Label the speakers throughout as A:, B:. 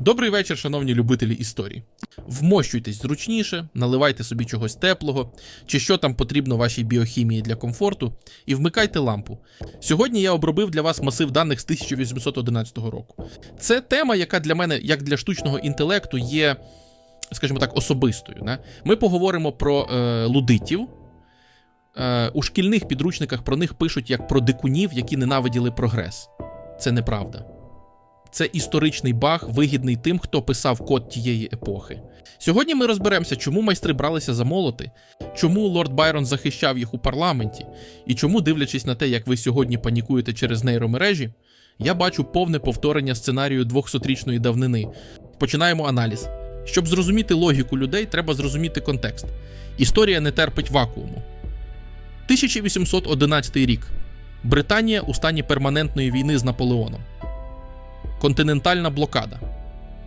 A: Добрий вечір, шановні любителі історії. Вмощуйтесь зручніше, наливайте собі чогось теплого, чи що там потрібно вашій біохімії для комфорту, і вмикайте лампу. Сьогодні я обробив для вас масив даних з 1811 року. Це тема, яка для мене, як для штучного інтелекту, є, скажімо так, особистою. Не? Ми поговоримо про е, лудитів. Е, у шкільних підручниках про них пишуть як про дикунів, які ненавиділи прогрес. Це неправда. Це історичний баг, вигідний тим, хто писав код тієї епохи. Sьогодні ми розберемося, чому майстри бралися за молоти, чому лорд Байрон захищав їх у парламенті, і чому, дивлячись на те, як ви сьогодні панікуєте через нейромережі, я бачу повне повторення сценарію 200-річної давнини. Починаємо аналіз. Щоб зрозуміти логіку людей, треба зрозуміти контекст. Історія не терпить вакууму. 1811 рік. Британія у стані перманентної війни з Наполеоном. Континентальна блокада.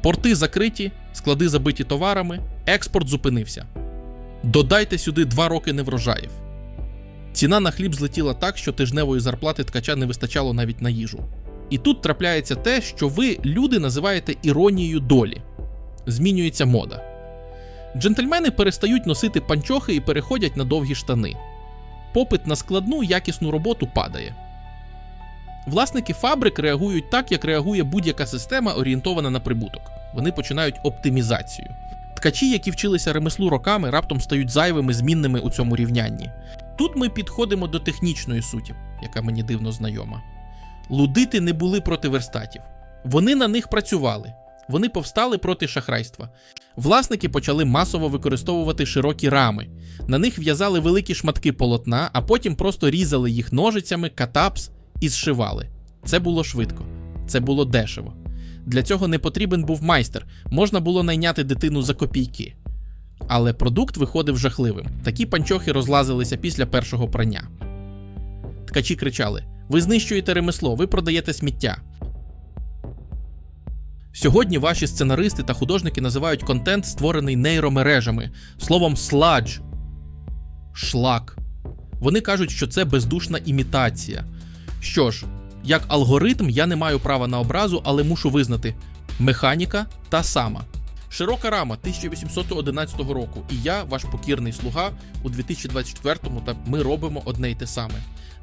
A: Порти закриті, склади забиті товарами, експорт зупинився. Додайте сюди два роки неврожаїв. Ціна на хліб злетіла так, що тижневої зарплати ткача не вистачало навіть на їжу. І тут трапляється те, що ви, люди, називаєте іронією долі. Змінюється мода. Джентльмени перестають носити панчохи і переходять на довгі штани. Попит на складну якісну роботу падає. Власники фабрик реагують так, як реагує будь-яка система, орієнтована на прибуток. Вони починають оптимізацію. Ткачі, які вчилися ремеслу роками, раптом стають зайвими змінними у цьому рівнянні. Тут ми підходимо до технічної суті, яка мені дивно знайома. Лудити не були проти верстатів. Вони на них працювали. Вони повстали проти шахрайства. Власники почали масово використовувати широкі рами. На них в'язали великі шматки полотна, а потім просто різали їх ножицями, катапс і зшивали. Це було швидко, це було дешево. Для цього не потрібен був майстер, можна було найняти дитину за копійки. Але продукт виходив жахливим. Такі панчохи розлазилися після першого прання. Ткачі кричали: Ви знищуєте ремесло, ви продаєте сміття. Сьогодні ваші сценаристи та художники називають контент, створений нейромережами, словом сладж. Шлак. Вони кажуть, що це бездушна імітація. Що ж, як алгоритм я не маю права на образу, але мушу визнати: механіка та сама. Широка рама 1811 року, і я, ваш покірний слуга, у 2024-му, та ми робимо одне й те саме.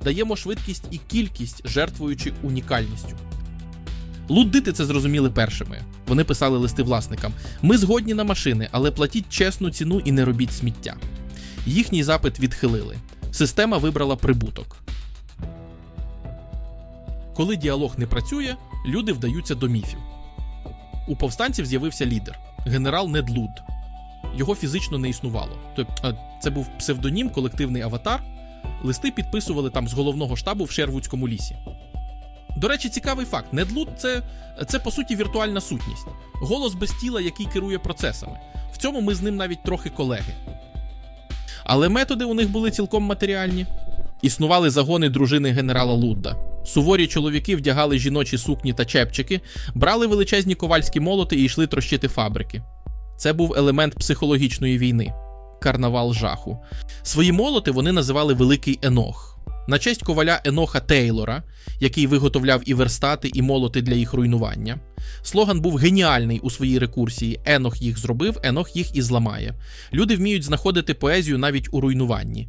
A: Даємо швидкість і кількість, жертвуючи унікальністю. Луддити це зрозуміли першими. Вони писали листи власникам: ми згодні на машини, але платіть чесну ціну і не робіть сміття. Їхній запит відхилили. Система вибрала прибуток. Коли діалог не працює, люди вдаються до міфів. У повстанців з'явився лідер генерал Недлуд. Його фізично не існувало. Тобто це був псевдонім, колективний аватар. Листи підписували там з головного штабу в Шервудському лісі. До речі, цікавий факт: Недлуд це, це по суті віртуальна сутність, голос без тіла, який керує процесами. В цьому ми з ним навіть трохи колеги. Але методи у них були цілком матеріальні. Існували загони дружини генерала Лудда. Суворі чоловіки вдягали жіночі сукні та чепчики, брали величезні ковальські молоти і йшли трощити фабрики. Це був елемент психологічної війни карнавал жаху. Свої молоти вони називали Великий Енох. На честь коваля Еноха Тейлора, який виготовляв і верстати, і молоти для їх руйнування. Слоган був геніальний у своїй рекурсії: Енох їх зробив, Енох їх і зламає. Люди вміють знаходити поезію навіть у руйнуванні.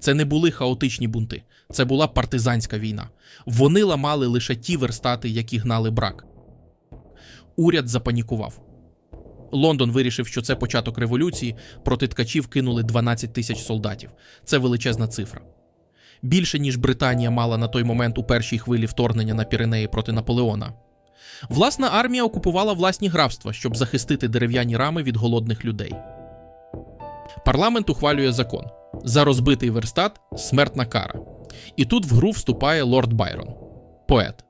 A: Це не були хаотичні бунти, це була партизанська війна. Вони ламали лише ті верстати, які гнали брак. Уряд запанікував. Лондон вирішив, що це початок революції. Проти ткачів кинули 12 тисяч солдатів. Це величезна цифра. Більше ніж Британія мала на той момент у першій хвилі вторгнення на Піренеї проти Наполеона. Власна армія окупувала власні графства, щоб захистити дерев'яні рами від голодних людей. Парламент ухвалює закон. За розбитий верстат смертна кара. І тут в гру вступає лорд Байрон, поет.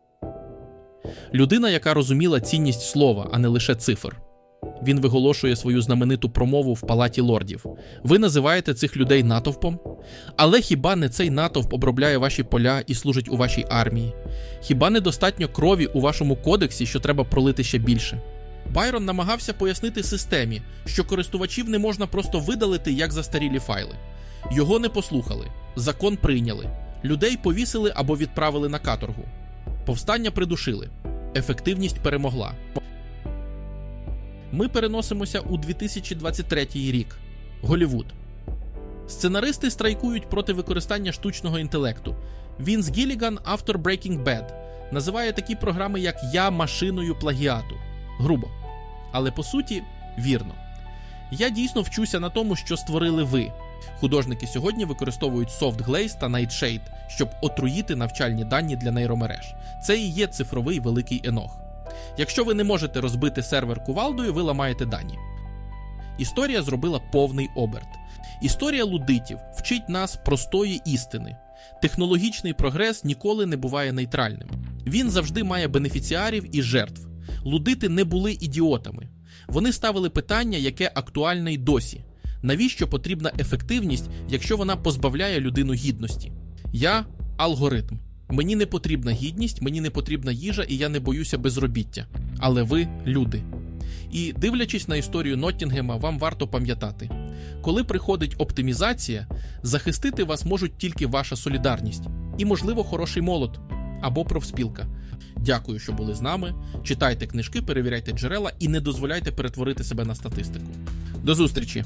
A: Людина, яка розуміла цінність слова, а не лише цифр. Він виголошує свою знамениту промову в палаті лордів. Ви називаєте цих людей натовпом? Але хіба не цей натовп обробляє ваші поля і служить у вашій армії? Хіба недостатньо крові у вашому кодексі, що треба пролити ще більше? Байрон намагався пояснити системі, що користувачів не можна просто видалити як застарілі файли. Його не послухали, закон прийняли, людей повісили або відправили на каторгу. Повстання придушили, ефективність перемогла. Ми переносимося у 2023 рік. Голівуд. Сценаристи страйкують проти використання штучного інтелекту. Вінс Гіліган, автор Breaking Bad, називає такі програми, як Я машиною плагіату. Грубо. Але по суті, вірно. Я дійсно вчуся на тому, що створили ви. Художники сьогодні використовують Soft Glaze та Nightshade, щоб отруїти навчальні дані для нейромереж. Це і є цифровий великий енох. Якщо ви не можете розбити сервер кувалдою, ви ламаєте дані. Історія зробила повний оберт. Історія лудитів вчить нас простої істини. Технологічний прогрес ніколи не буває нейтральним. Він завжди має бенефіціарів і жертв. Лудити не були ідіотами. Вони ставили питання, яке актуальне й досі. Навіщо потрібна ефективність, якщо вона позбавляє людину гідності? Я алгоритм. Мені не потрібна гідність, мені не потрібна їжа, і я не боюся безробіття. Але ви люди. І дивлячись на історію Ноттінгема, вам варто пам'ятати: коли приходить оптимізація, захистити вас можуть тільки ваша солідарність і, можливо, хороший молот або профспілка. Дякую, що були з нами. Читайте книжки, перевіряйте джерела і не дозволяйте перетворити себе на статистику. До зустрічі!